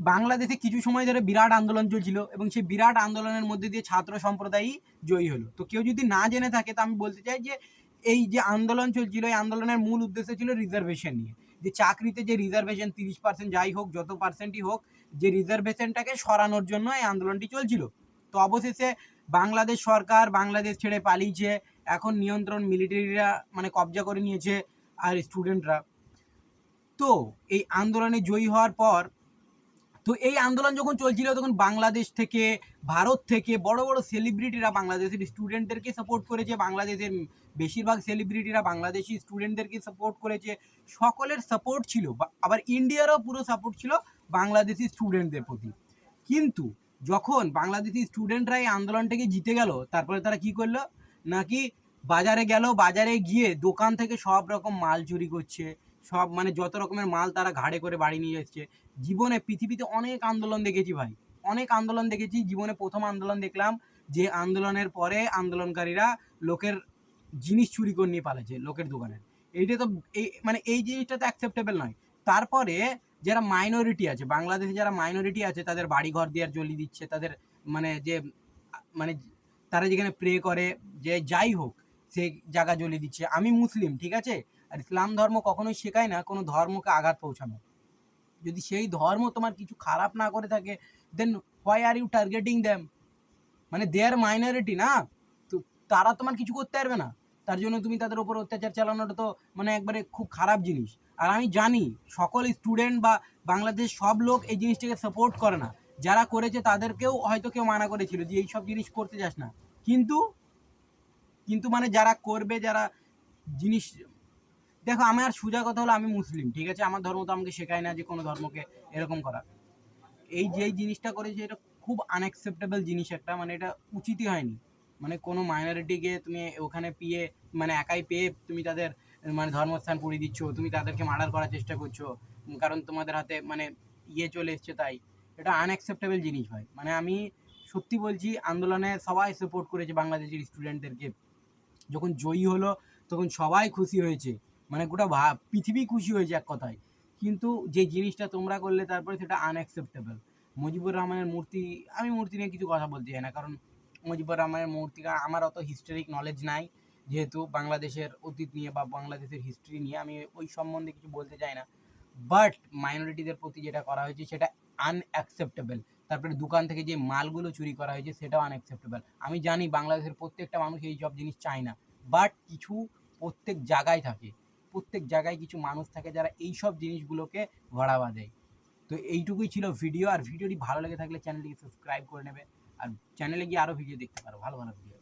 বাংলাদেশে কিছু সময় ধরে বিরাট আন্দোলন চলছিল এবং সেই বিরাট আন্দোলনের মধ্যে দিয়ে ছাত্র সম্প্রদায়ই জয়ী হলো। তো কেউ যদি না জেনে থাকে, তো আমি বলতে চাই যে, এই যে আন্দোলন চলছিল, এই আন্দোলনের মূল উদ্দেশ্য ছিল রিজার্ভেশন নিয়ে। যে চাকরিতে যে রিজার্ভেশন তিরিশ পার্সেন্ট যাই হোক, যত পার্সেন্টই হোক, যে রিজার্ভেশনটাকে সরানোর জন্য এই আন্দোলনটি চলছিল। তো অবশেষে বাংলাদেশ সরকার বাংলাদেশ ছেড়ে পালিয়েছে। এখন নিয়ন্ত্রণ মিলিটারিরা মানে কবজা করে নিয়েছে আর স্টুডেন্টরা তো এই আন্দোলনে জয়ী হওয়ার পর তো এই আন্দোলন যখন চলছিল, তখন বাংলাদেশ থেকে, ভারত থেকে বড় বড় সেলিব্রিটিরা বাংলাদেশের স্টুডেন্টদেরকে সাপোর্ট করেছে, বাংলাদেশের বেশিরভাগ সেলিব্রিটিরা বাংলাদেশি স্টুডেন্টদেরকে সাপোর্ট করেছে। সকলের সাপোর্ট ছিল আবার ইন্ডিয়ারও পুরো সাপোর্ট ছিল বাংলাদেশি স্টুডেন্টদের প্রতি। কিন্তু যখন বাংলাদেশি স্টুডেন্টরা এই আন্দোলনটাকে জিতে গেল, তারপরে তারা কি করল? নাকি বাজারে গেল, বাজারে গিয়ে দোকান থেকে সব রকম মাল চুরি করছে সব মানে যত রকমের মাল তারা ঘাড়ে করে বাড়ি নিয়ে যাচ্ছে জীবনে পৃথিবীতে অনেক আন্দোলন দেখেছি ভাই। অনেক আন্দোলন দেখেছি। জীবনে প্রথম আন্দোলন দেখলাম যে আন্দোলনের পরে আন্দোলনকারীরা লোকের জিনিস চুরি করে নিয়ে পালাচ্ছে লোকের দোকানে। এইটা তো এই মানে এই জিনিসটা তো অ্যাকসেপ্টেবল নয়। তারপরে যারা মাইনরিটি আছে, বাংলাদেশে যারা মাইনরিটি আছে, তাদের বাড়ি ঘর দিয়ে জ্বলিয়ে দিচ্ছে, তাদের মানে যে মানে তারা যেখানে প্রে করে, যে যাই হোক সে জায়গা জ্বলিয়ে দিচ্ছে। আমি মুসলিম, ঠিক আছে? আর ইসলাম ধর্ম কখনোই শেখায় না, কোনো ধর্মকে আঘাত পৌঁছানো। যদি সেই ধর্ম তোমার কিছু খারাপ না করে থাকে then why are you targeting them মানে দেয়ার মাইনরিটি না? তো তারা তোমার কিছু করতে পারবে না। তার জন্য তুমি তাদের উপর অত্যাচার চালানোটা তো মানে একবারে খুব খারাপ জিনিস। আর আমি জানি সকল স্টুডেন্ট বা বাংলাদেশ সব লোক এই জিনিসটাকে সাপোর্ট করে না। যারা করেছে তাদেরকেও হয়তো কেউ মানা করেছিল যে এইসব জিনিস করতে যাস না। কিন্তু কিন্তু মানে যারা করবে, যারা জিনিস দেখো আমার সোজা কথা হলো আমি মুসলিম, ঠিক আছে? আমার ধর্ম তো আমাকে শেখায় না যে কোনো ধর্মকে এরকম করা। এই যে জিনিসটা করেছে, এটা খুব আনএক্সেপ্টেবল জিনিস একটা মানে এটা উচিতই হয়নি। মানে কোনো মাইনরিটিকে তুমি ওখানে পেয়ে মানে একাই পেয়ে তুমি তাদের মানে ধর্মস্থান পুড়িয়ে দিচ্ছ, তুমি তাদেরকে মার্ডার করার চেষ্টা করছ, কারণ তোমাদের হাতে মানে ইয়ে চলে এসছে তাই। এটা আনএক্সেপ্টেবল জিনিস ভাই। মানে আমি সত্যি বলছি, আন্দোলনে সবাই সাপোর্ট করেছে বাংলাদেশের স্টুডেন্টদেরকে যখন জয়ী হলো, তখন সবাই খুশি হয়েছে। মানে গোটা পৃথিবী খুশি হয়েছে এক কথায়। কিন্তু যে জিনিসটা তোমরা করলে, তারপরে সেটা আনঅ্যাকসেপ্টেবল মুজিবুর রহমানের মূর্তি, আমি মূর্তি নিয়ে কিছু কথা বলতে চাই না, কারণ মুজিবুর রহমানের মূর্তি আমার অত হিস্টোরিক নলেজ নাই। যেহেতু বাংলাদেশের অতীত নিয়ে বা বাংলাদেশের হিস্ট্রি নিয়ে আমি ওই সম্বন্ধে কিছু বলতে চাই না। বাট মাইনরিটিদের প্রতি যেটা করা হয়েছে, সেটা আনঅ্যাকসেপ্টেবল তারপরে দোকান থেকে যে মালগুলো চুরি করা হয়েছে, সেটাও আনঅ্যাকসেপ্টেবল আমি জানি বাংলাদেশের প্রত্যেকটা মানুষ এই সব জিনিস চায় না। বাট কিছু প্রত্যেক জায়গায় থাকে। প্রত্যেক জায়গায় কিছু মানুষ থাকে যারা এই সব জিনিসগুলোকে বাড়াবা দেয়। তো এইটুকুই ছিল ভিডিও আর ভিডিওটি ভালো লেগে থাকলে চ্যানেলটিকে সাবস্ক্রাইব করে নেবে। আর চ্যানেলে গিয়ে আরও ভিডিও দেখতে পারো, ভালো ভালো ভিডিও